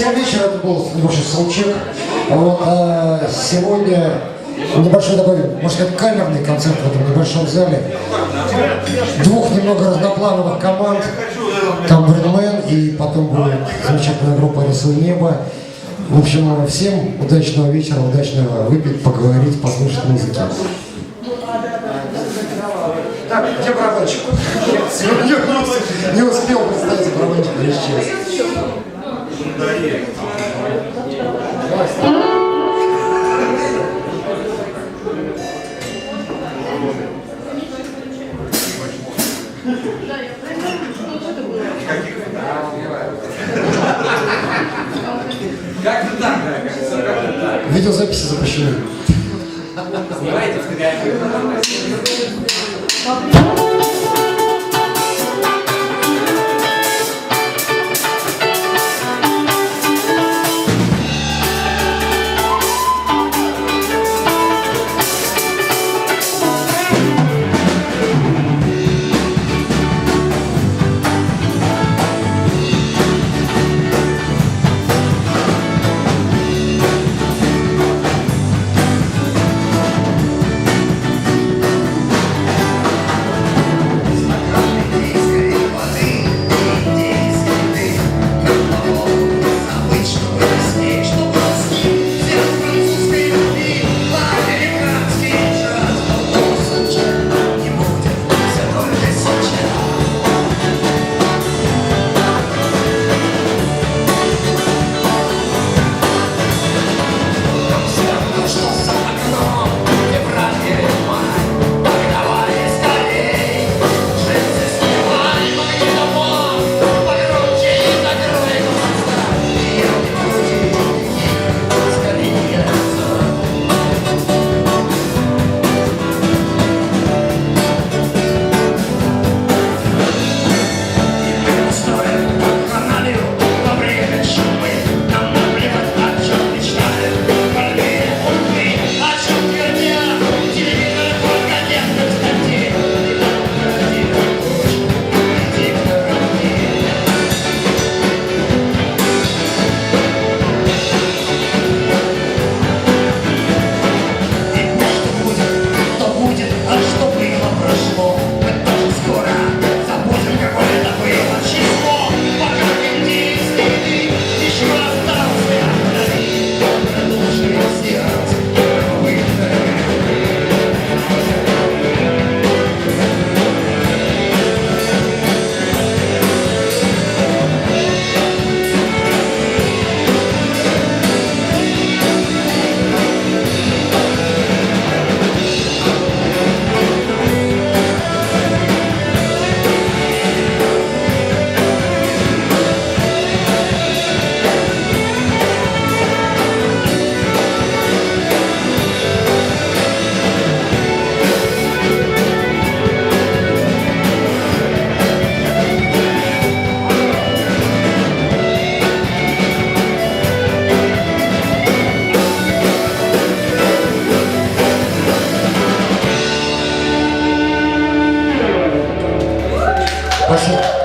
7 вечера это был небольшой саундчек. Вот, а сегодня небольшой такой, можно сказать, камерный концерт в этом небольшом зале. Двух немного разноплановых команд. Там Брэдмен и потом будет замечательная группа «Рисуй небо». В общем, всем удачного вечера, удачного выпить, поговорить, послушать музыки. Так, где барабанщик? Не успел Видеозаписи запрещены. Снимаете фотографию. 二十